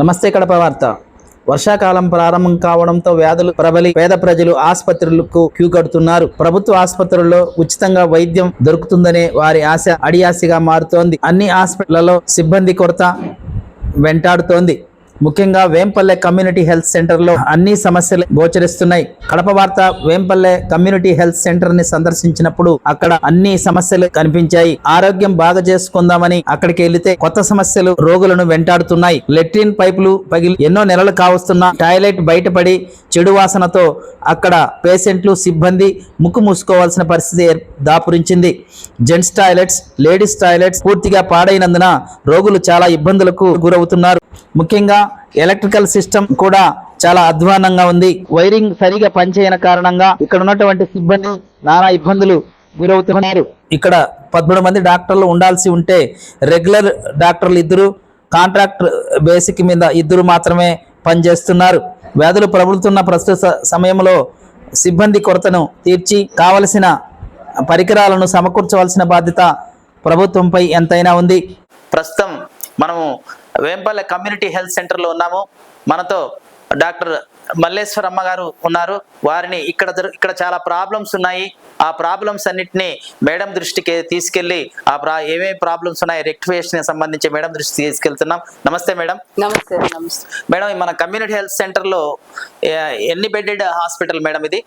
నమస్తే కడప వార్త. వర్షాకాలం ప్రారంభం కావడంతో వ్యాధులు ప్రబలి పేద ప్రజలు ఆసుపత్రులకు క్యూ కడుతున్నారు. ప్రభుత్వ ఆసుపత్రుల్లో ఉచితంగా వైద్యం దొరుకుతుందనే వారి ఆశ అడియాసిగా మారుతోంది. అన్ని హాస్పిటళ్ళలో సిబ్బంది కొరత వెంటాడుతోంది. ముఖ్యంగా వేంపల్లె కమ్యూనిటీ హెల్త్ సెంటర్లో అన్ని సమస్యలు గోచరిస్తున్నాయి. కడప వార్త వేంపల్లె కమ్యూనిటీ హెల్త్ సెంటర్ని సందర్శించినప్పుడు అక్కడ అన్ని సమస్యలు కనిపించాయి. ఆరోగ్యం బాగా చేసుకుందామని అక్కడికి వెళితే కొత్త సమస్యలు రోగులను వెంటాడుతున్నాయి. లెట్రిన్ పైపులు పగిలి ఎన్నో నెలలు కావస్తున్న టాయిలెట్ బయటపడి చెడు వాసనతో అక్కడ పేషెంట్లు సిబ్బంది ముక్కు మూసుకోవాల్సిన పరిస్థితి దాపురించింది. జెంట్స్ టాయిలెట్స్ లేడీస్ టాయిలెట్స్ పూర్తిగా పాడైనందున రోగులు చాలా ఇబ్బందులకు గురవుతున్నారు. ముఖ్యంగా ఎలక్ట్రికల్ సిస్టమ్ కూడా చాలా అధ్వానంగా ఉంది. వైరింగ్ సరిగా పనిచేయని కారణంగా ఇక్కడ ఉన్నటువంటి సిబ్బంది నానా ఇబ్బందులు గురవుతున్నారు. ఇక్కడ పదమూడు మంది డాక్టర్లు ఉండాల్సి ఉంటే రెగ్యులర్ డాక్టర్లు ఇద్దరు కాంట్రాక్ట్ బేసిక్ మీద ఇద్దరు మాత్రమే పనిచేస్తున్నారు. వ్యాధులు ప్రబలుతున్న ప్రస్తుత సమయంలో సిబ్బంది కొరతను తీర్చి కావలసిన పరికరాలను సమకూర్చవలసిన బాధ్యత ప్రభుత్వంపై ఎంతైనా ఉంది. ప్రస్తుతం మనము వేంపల్లె కమ్యూనిటీ హెల్త్ సెంటర్లో ఉన్నాము. మనతో డాక్టర్ మల్లేశ్వరమ్మ గారు ఉన్నారు. వారిని ఇక్కడ ఇక్కడ చాలా ప్రాబ్లమ్స్ ఉన్నాయి. ఆ ప్రాబ్లమ్స్ అన్నిటిని మేడం దృష్టికి తీసుకెళ్ళి ఆ ప్రా ఏమేమి ప్రాబ్లమ్స్ ఉన్నాయి రెక్టిఫికేషన్ సంబంధించి మేడం దృష్టికి తీసుకెళ్తున్నాం. నమస్తే మేడం. నమస్తే నమస్తే. మేడం మన కమ్యూనిటీ హెల్త్ సెంటర్లో ఎన్ని బెడెడ్ హాస్పిటల్ మేడం ఇది?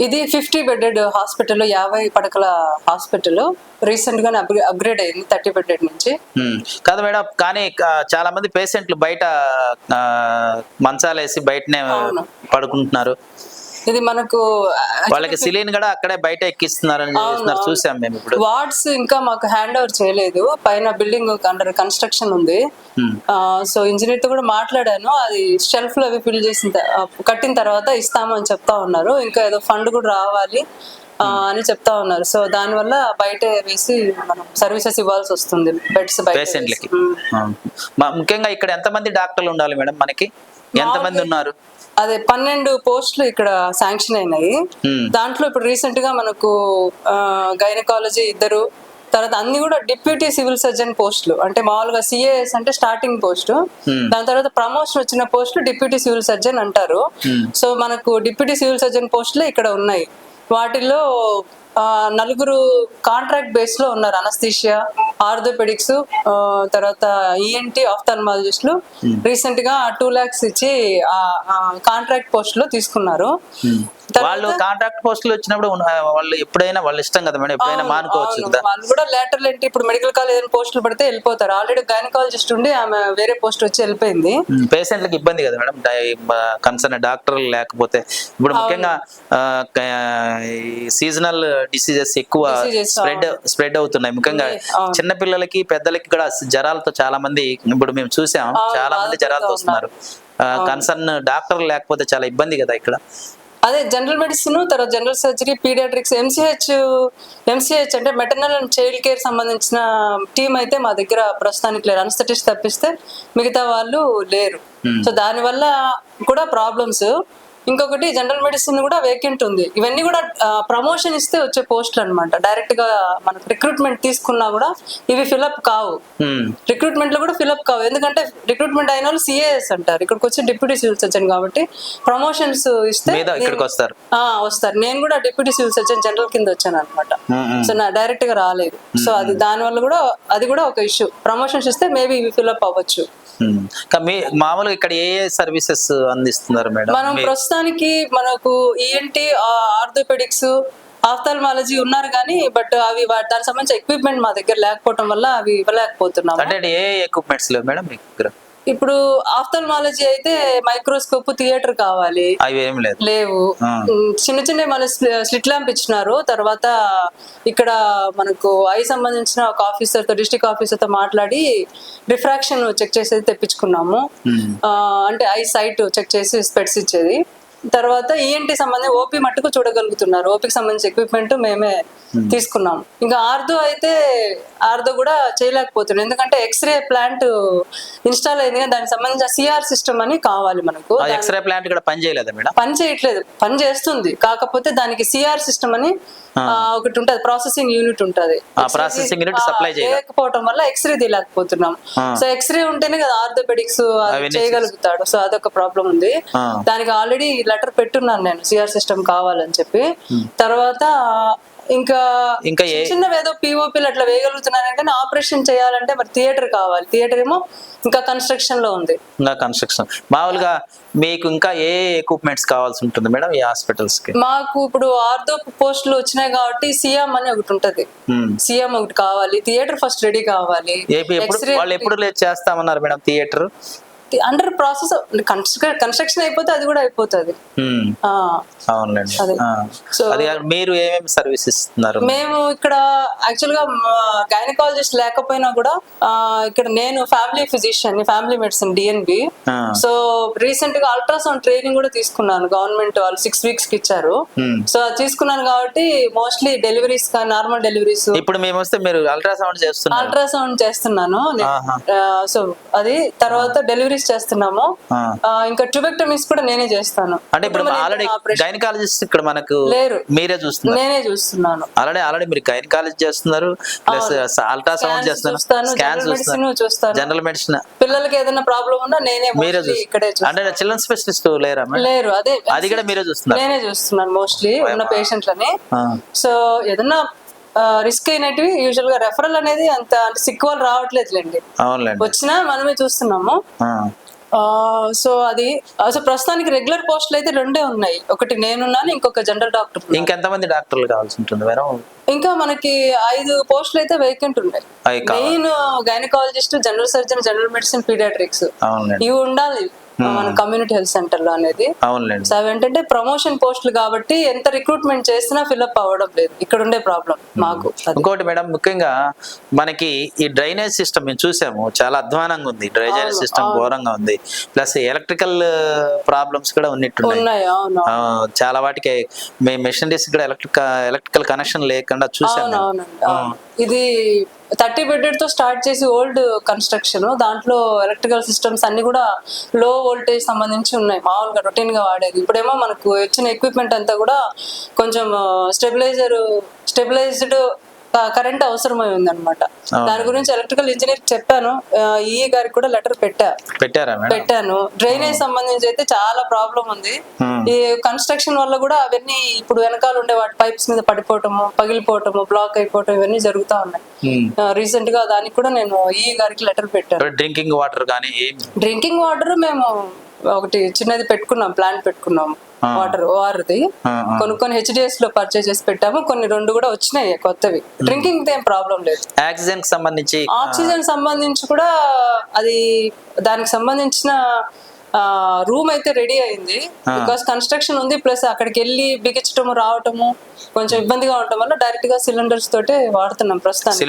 ఇది ఫిఫ్టీ బెడెడ్ హాస్పిటల్ యాభై పడకల హాస్పిటల్ రీసెంట్ అప్గ్రే- అప్గ్రేడ్ అయింది థర్టీ బెడెడ్ నుంచి. కాదు మేడం కానీ చాలా మంది పేషెంట్లు బయట మంచాలేసి బయటనే. పడుకుంటున్నారు ఇది మనకు వాళ్ళకి సిలిన్ కూడా అక్కడే బయట ఎక్కిస్తున్నారని చూసాం మేము ఇప్పుడు. వార్డ్స్ ఇంకా మాకు హ్యాండ్ ఓవర్ చేయలేదు. పైన బిల్డింగ్ అండర్ కన్స్ట్రక్షన్ ఉంది. సో ఇంజనీర్తో కూడా మాట్లాడాను. అది షెల్ఫ్లో అవి ఫిల్ చేసిన కట్టిన తర్వాత ఇస్తాము అని చెప్తా ఉన్నారు. ఇంకా ఏదో ఫండ్ కూడా రావాలి అని చెప్తా ఉన్నారు. సో దాని వల్ల బయట వేసి మనం సర్వీసెస్ ఇవ్వాల్సి వస్తుంది. బెడ్స్ బయట పేషెంట్లకి ముఖ్యంగా ఇక్కడ ఎంతమంది డాక్టర్లు ఉండాలి మేడం మనకి? ఎంతమంది ఉన్నారు? అదే పన్నెండు పోస్టులు ఇక్కడ శాంక్షన్ అయినాయి. దాంట్లో ఇప్పుడు రీసెంట్గా మనకు గైనకాలజీ ఇద్దరు తర్వాత అన్ని కూడా డిప్యూటీ సివిల్ సర్జన్ పోస్టులు. అంటే మామూలుగా సిఏఎస్ అంటే స్టార్టింగ్ పోస్ట్. దాని తర్వాత ప్రమోషన్ వచ్చిన పోస్టులు డిప్యూటీ సివిల్ సర్జన్ అంటారు. సో మనకు డిప్యూటీ సివిల్ సర్జన్ పోస్టులు ఇక్కడ ఉన్నాయి. వాటిల్లో ఆ, నలుగురు కాంట్రాక్ట్ బేస్లో ఉన్నారు అనస్థీషియా ఆర్థోపెడిక్స్ తర్వాత ఈఎన్టీ ఆఫ్థల్మాలజిస్టులు రీసెంట్గా టూ లాక్స్ ఇచ్చి కాంట్రాక్ట్ పోస్ట్లో తీసుకున్నారు. తర్వాత- వాళ్ళు కాంట్రాక్ట్ పోస్టులు వచ్చినప్పుడు వాళ్ళు ఎప్పుడైనా వాళ్ళ ఇష్టం కదా మేడం ఎప్పుడైనా మానుకోవచ్చు. కదా. వాళ్ళు కూడా లేటర్లు ఏంటి ఇప్పుడు మెడికల్ కాలేజ్ ఏదైనా పోస్టులు పడితే వెళ్ళిపోతారు. ఆల్రెడీ గైనకాలజిస్ట్ ఉండి ఆమె వేరే పోస్ట్ వచ్చి వెళ్ళిపోయింది. పేషెంట్లకు ఇబ్బంది కదా మేడం కన్సర్న్ డాక్టర్లు లేకపోతే. ఇప్పుడు ముఖ్యంగా సీజనల్ డిసీజెస్ ఎక్కువ స్ప్రెడ్ స్ప్రెడ్ అవుతున్నాయి. ముఖ్యంగా. చిన్న పిల్లలకి పెద్దలకి కూడా జ్వరాలతో చాలా మంది ఇప్పుడు మేము చూసాం చాలా మంది జ్వరాలతో వస్తున్నారు. కన్సర్న్ డాక్టర్ లేకపోతే చాలా ఇబ్బంది కదా ఇక్కడ. అదే జనరల్ మెడిసిన్ తర్వాత general surgery paediatrics MCH MCH అంటే మెటర్నల్ అండ్ చైల్డ్ కేర్ సంబంధించిన టీం అయితే మా దగ్గర ప్రస్తుతానికి లేరు. అనస్థటిస్ట్ తప్పిస్తే మిగతా వాళ్ళు లేరు. సో దానివల్ల కూడా ప్రాబ్లమ్స్ ఇంకొకటి జనరల్ మెడిసిన్ కూడా వేకెంట్ ఉంది. ఇవన్నీ కూడా ప్రమోషన్ ఇస్తే వచ్చే పోస్టులు అనమాట డైరెక్ట్గా మనకు రిక్రూట్మెంట్ తీసుకున్నా కూడా ఇవి ఫిలప్ కావు. Hmm. రిక్రూట్మెంట్లో కూడా ఫిలప్ కావు. ఎందుకంటే రిక్రూట్మెంట్ అయిన వాళ్ళు సిఏఎస్ అంటారు. ఇక్కడికి వచ్చి డిప్యూటీ సివిల్ సర్జన్ కాబట్టి ప్రమోషన్స్ ఇస్తే వస్తారు. వస్తారు. నేను కూడా డిప్యూటీ సివిల్ సర్జన్ జనరల్ కింద వచ్చాను అనమాట Hmm, hmm. సో నా డైరెక్ట్గా రాలేదు. సో అది దాని వల్ల కూడా అది కూడా ఒక ఇష్యూ ప్రమోషన్స్ ఇస్తే మేబీ ఇవి ఫిలప్ అవ్వచ్చు. Hmm. మీ మామూలుగా ఇక్కడ ఏ ఏ సర్వీసెస్ అందిస్తున్నారు మేడం? మనం ప్రస్తుతానికి మనకు E ఈఎన్టీ ఆర్థోపెడిక్స్ ఆఫ్థల్మాలజీ ఉన్నారు కానీ బట్ అవి దానికి సంబంధించిన ఎక్విప్మెంట్ మా దగ్గర లేకపోవడం వల్ల అవి ఇవ్వలేకపోతున్నాం అంటే ఏ ఎక్విప్మెంట్స్ లేవు మేడం మీ దగ్గర? ఇప్పుడు ఆఫ్థల్మాలజీ అయితే మైక్రోస్కోప్ థియేటర్ కావాలి. అవి ఏం లేదు లేవు. చిన్న చిన్న మన స్లిట్ ల్యాంప్ ఇచ్చినారు తర్వాత ఇక్కడ మనకు ఐ సంబంధించిన ఒక ఆఫీసర్తో డిస్ట్రిక్ట్ ఆఫీసర్తో మాట్లాడి రిఫ్రాక్షన్ చెక్ చేసేది తెప్పించుకున్నాము. అంటే ఐ సైట్ చెక్ చేసి స్పెట్స్ ఇచ్చేది. తర్వాత ఈఎన్టీ సంబంధించి ఓపీ మట్టుకు చూడగలుగుతున్నారు. ఓపీకి సంబంధించి ఎక్విప్మెంట్ మేమే తీసుకున్నాం. ఇంకా ఆర్దో అయితే ఆర్దో కూడా చేయలేకపోతున్నాం. ఎందుకంటే ఎక్స్రే ప్లాంట్ ఇన్స్టాల్ అయింది దానికి సంబంధించిన సిఆర్ సిస్టమ్ అని కావాలి మనకు. ఎక్స్రే ప్లాంట్ కూడా పని చేయలేదా మేడం? పని చేయట్లేదు. పని చేస్తుంది. కాకపోతే దానికి సిఆర్ సిస్టమ్ అని ఒకటి ఉంటది. ప్రాసెసింగ్ యూనిట్ ఉంటది. supply చేయలేదు. లేకపోవడం వల్ల ఎక్స్రే తీయలేకపోతున్నాం. సో ఎక్స్రే ఉంటేనే కదా ఆర్థోపెడిక్స్ చేయగలుగుతాడు. సో అదొక ప్రాబ్లం ఉంది. దానికి ఆల్రెడీ లెటర్ పెట్టున్నాను నేను. సిఆర్ సిస్టమ్ కావాలని చెప్పి. తర్వాత ఇంకా ఇంకా చిన్న ఏదో పిఓపీలు అట్లా వేయగలుగుతున్నాను కానీ ఆపరేషన్ చేయాలంటే మరి థియేటర్ కావాలి. థియేటర్ ఏమో ఇంకా కన్స్ట్రక్షన్లో ఉంది. ఇంకా కన్స్ట్రక్షన్ మామూలుగా మీకు ఇంకా ఏ ఎక్విప్మెంట్స్ కావాల్సి ఉంటుంది మేడం ఈ హాస్పిటల్స్కి? మాకు ఇప్పుడు ఆర్థో పోస్టులు వచ్చినాయి కాబట్టి సిఎం అని ఒకటి ఉంటది. Hmm. సిఎం ఒకటి కావాలి. థియేటర్ ఫస్ట్ రెడీ కావాలి. ఎప్పుడు వాళ్ళు ఎప్పుడు లేదు చేస్తామన్నారు madam theatre? Under process construction అయిపోతే అది కూడా అయిపోతుంది. కాక మీరు ఏమేమి సర్వీస్ ఇస్తున్నారు? మేము ఇక్కడ యాక్చువల్గా గైనకాలజిస్ట్ లేకపోయినా కూడా ఇక్కడ నేను family physician family medicine DNB. So రీసెంట్గా అల్ట్రాసౌండ్ ట్రైనింగ్ కూడా తీసుకున్నాను. గవర్నమెంట్ వాళ్ళు సిక్స్ వీక్స్కి ఇచ్చారు. Hmm. సో అది తీసుకున్నాను కాబట్టి మోస్ట్లీ డెలివరీస్ నార్మల్ డెలివరీస్ ఇప్పుడు మేము వస్తే మీరు అల్ట్రాసౌండ్ చేస్తున్నారు. అల్ట్రాసౌండ్ చేస్తున్నాను. సో అది తర్వాత డెలివరీస్ చేస్తున్నాము. ఆ. ఆ, ఇంకా ట్యూబెక్టమీస్ కూడా నేనే చేస్తాను. అంటే ఇప్పుడు ఆల్రెడీ గైనకాలజిస్ట్ ఇక్కడ మనకు లేరు. మీరే చూస్తున్నారు. నేనే చూస్తున్నాను. ఆల్రెడీ ఆల్రెడీ మీరు గైనకాలజీ చేస్తున్నారు ప్లస్ అల్ట్రాసౌండ్ చేస్తున్నారు medicine చూస్తాను. జనరల్ మెడిసిన్ పిల్లలకి ఏదైనా ప్రాబ్లం ఉన్నా నేనే మీరే చూస్తారు ఇక్కడే అంటే చిల్డ్రన్ స్పెషలిస్ట్ లేరా లేరు. అదే అది కూడా మీరే చూస్తున్నారు. నేనే చూస్తున్నాను మోస్ట్లీ ఉన్న పేషెంట్లని. సో ఏదన్నా రిస్క్ అయినటివి యూజువల్గా రెఫరల్ అనేది అంత అంటే సిక్ వాళ్ళు రావట్లేదులేండి. వచ్చినా మనమే చూస్తున్నాము. సో అది అసలు ప్రస్తుతానికి రెగ్యులర్ పోస్టులు అయితే రెండే ఉన్నాయి. ఒకటి నేనున్నాను ఇంకొక జనరల్ డాక్టర్ ఉన్నారు. ఇంకెంతమంది డాక్టర్లు కావాల్సి ఉంటుంది మేడం? ఇంకా మనకి ఐదు పోస్టులు అయితే వేకెంట్ ఉన్నాయి. Main gynaecologist general surgeon general medicine paediatrics ఇవి ఉండాలి. మన కమ్యూనిటీ హెల్త్ సెంటర్లో అనేది. సో అవి ఏంటంటే ప్రమోషన్ పోస్టులు కాబట్టి ఎంత రిక్రూట్మెంట్ చేసినా ఫిల్అప్ అవ్వడం లేదు. ఇక్కడ ఉండే ప్రాబ్లం మాకు. ఇంకోటి మేడం ముఖ్యంగా మనకి ఈ డ్రైనేజ్ సిస్టమ్ మేము చూసాము. చాలా అధ్వానంగా ఉంది. డ్రైనేజ్ సిస్టమ్ ఘోరంగా ఉంది. ప్లస్ ఎలక్ట్రికల్ ప్రాబ్లమ్స్ కూడా ఉన్నట్టున్నాయి. ఆ, చాలా వాటికి మీ మెషినరీస్ కూడా ఎలక్ట్రిక్ ఎలక్ట్రికల్ కనెక్షన్ లేకుండా చూసాము. ఇది థర్టీ బెడెడ్తో స్టార్ట్ చేసి ఓల్డ్ కన్స్ట్రక్షన్ దాంట్లో ఎలక్ట్రికల్ సిస్టమ్స్ అన్ని కూడా లో వోల్టేజ్ సంబంధించి ఉన్నాయి. మామూలుగా రొటీన్గా వాడేది. ఇప్పుడేమో మనకు వచ్చిన ఎక్విప్మెంట్ అంతా కూడా కొంచెం స్టెబిలైజర్ స్టెబిలైజ్డ్ కరెంట్ అవసరమై ఉందన్నమాట. దాని గురించి ఎలక్ట్రికల్ ఇంజనీర్ చెప్పాను. ఈ గారికి కూడా లెటర్ పెట్టా. పెట్టారా పెట్టాను. డ్రైనేజ్ సంబంధించి అయితే చాలా ప్రాబ్లం ఉంది. ఈ కన్స్ట్రక్షన్ వల్ల కూడా అవన్నీ ఇప్పుడు వెనకాల ఉండే వాటి పైప్స్ మీద పడిపోవటము పగిలిపోవటము బ్లాక్ అయిపోవటం ఇవన్నీ జరుగుతా ఉన్నాయి. రీసెంట్గా దానికి కూడా నేను ఈ గారికి లెటర్ పెట్టాను. డ్రింకింగ్ వాటర్ కానీ డ్రింకింగ్ వాటర్ మేము ఒకటి చిన్నది పెట్టుకున్నాం ప్లాంట్ పెట్టుకున్నాం. వాటర్ ఓఆర్ది. కొన్ని కొన్ని హెచ్డిఎస్లో పర్చేస్ చేసి పెట్టాము కొన్ని రెండు కూడా వచ్చినాయి కొత్తవి. డ్రింకింగ్ ఏం ప్రాబ్లం లేదు. ఆక్సిజన్ సంబంధించి ఆక్సిజన్ సంబంధించి కూడా అది దానికి సంబంధించిన రూమ్ అయితే రెడీ అయింది. బికాస్ కన్స్ట్రక్షన్ ఉంది ప్లస్ అక్కడికి వెళ్ళి బిగించటము రావటము కొంచెం ఇబ్బందిగా ఉండటం వల్ల డైరెక్ట్గా సిలిండర్స్ తోటే వాడుతున్నాం ప్రస్తుతానికి.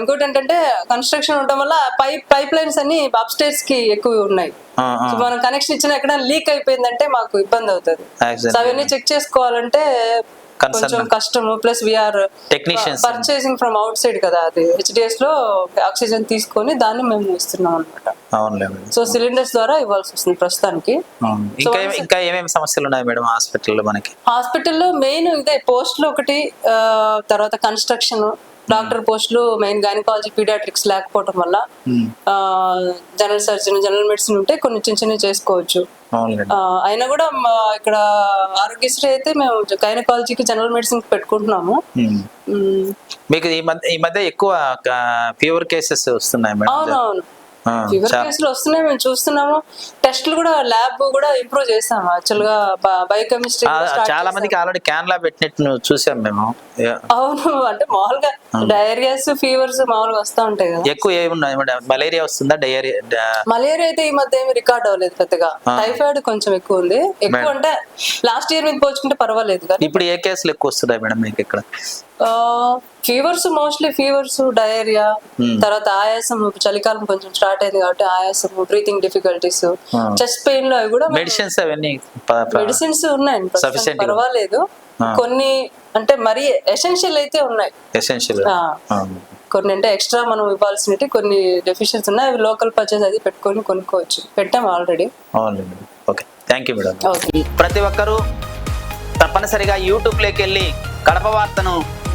ఇంకోటి ఏంటంటే కన్స్ట్రక్షన్ ఉండటం వల్ల పైప్ పైప్ లైన్స్ అన్ని అప్స్టేర్స్కి ఎక్కువ ఉన్నాయి. మనం కనెక్షన్ ఇచ్చిన ఎక్కడ లీక్ అయిపోయిందంటే మాకు ఇబ్బంది అవుతుంది. అవన్నీ చెక్ చేసుకోవాలంటే. కొంచెం కష్టము. Plus we are technicians purchasing from outside కదా అది. హెచ్డిఎస్లో ఆక్సిజన్ తీసుకొని దాన్ని మేము ఇస్తున్నాం అనమాట సో సిలిండర్స్ ద్వారా ఇవ్వాల్సి వస్తుంది ప్రస్తుతానికి. ఇంకా ఏమేమి సమస్యలు ఉన్నాయి మేడం హాస్పిటల్లో మనకి? హాస్పిటల్లో మెయిన్ ఇదే పోస్టులు ఒకటి తర్వాత కన్స్ట్రక్షన్ డాక్టర్ పోస్టులు మెయిన్ గైనకాలజీ పీడియాట్రిక్స్ లేకపోవడం వల్ల. జనరల్ సర్జన్ జనరల్ మెడిసిన్ ఉంటే కొన్ని చిన్న చిన్నవి చేసుకోవచ్చు. అయినా కూడా ఇక్కడ ఆరోగ్యశ్రీ అయితే మేము గైనకాలజీకి జనరల్ మెడిసిన్ పెట్టుకుంటున్నాము. Hmm. మీకు ఈ మధ్య ఈ మధ్య ఎక్కువ ఫీవర్ కేసెస్ వస్తున్నాయి అవునవును. ఫీవర్ కేసులు వస్తున్నాయి మేము చూస్తున్నాము. టెస్ట్లు కూడా ల్యాబ్ కూడా ఇంప్రూవ్ చేసాము. యాక్చువల్గా బయోకెమిస్ట్రీ చాలా మందికి ఆల్రెడీ క్యాన్ లా పెట్టినట్టు చూసాం మేము. అవును అంటే మామూలుగా డయేరియాస్ ఫీవర్స్ మామూలుగా వస్తూ ఉంటాయి కదా. ఎక్కువ ఏమున్నాయి? మలేరియా వస్తుందా? డయేరియా మలేరియా అయితే ఈ మధ్య ఏమి రికార్డ్ అవ్వలేదు పెద్దగా. టైఫాయిడ్ కొంచెం ఎక్కువ ఉంది. ఎక్కువ అంటే లాస్ట్ ఇయర్ మీద పోల్చుకుంటే పర్వాలేదు ఇప్పుడు ఏ కేసులు ఎక్కువ వస్తున్నాయి మేడం మీకు ఇక్కడ? Fevers mostly fevers diarrhoea Hmm. తర్వాత ఆయాసం చలికాలం కొంచెం స్టార్ట్ అయింది కాబట్టి ఆయాసం బ్రీతింగ్ డిఫికల్టీస్ Ah. చెస్ట్ పెయిన్లో కూడా మెడిసిన్స్ అవన్నీ మెడిసిన్స్ ఉన్నాయండి. పర్వాలేదు Ah. కొన్ని అంటే మరీ ఎసెన్షియల్ అయితే ఉన్నాయి ఎసెన్షియల్. కొన్ని అంటే ఎక్స్ట్రా మనం ఇవ్వాల్సినవి కొన్ని డెఫిషియన్స్ ఉన్నాయి అవి లోకల్ పర్చేస్ అది పెట్టుకొని కొనుక్కోవచ్చు పెట్టాం already okay thank you madam okay ప్రతి ఒక్కరూ తప్పనిసరిగా యూట్యూబ్లోకి వెళ్ళి కడప వార్తను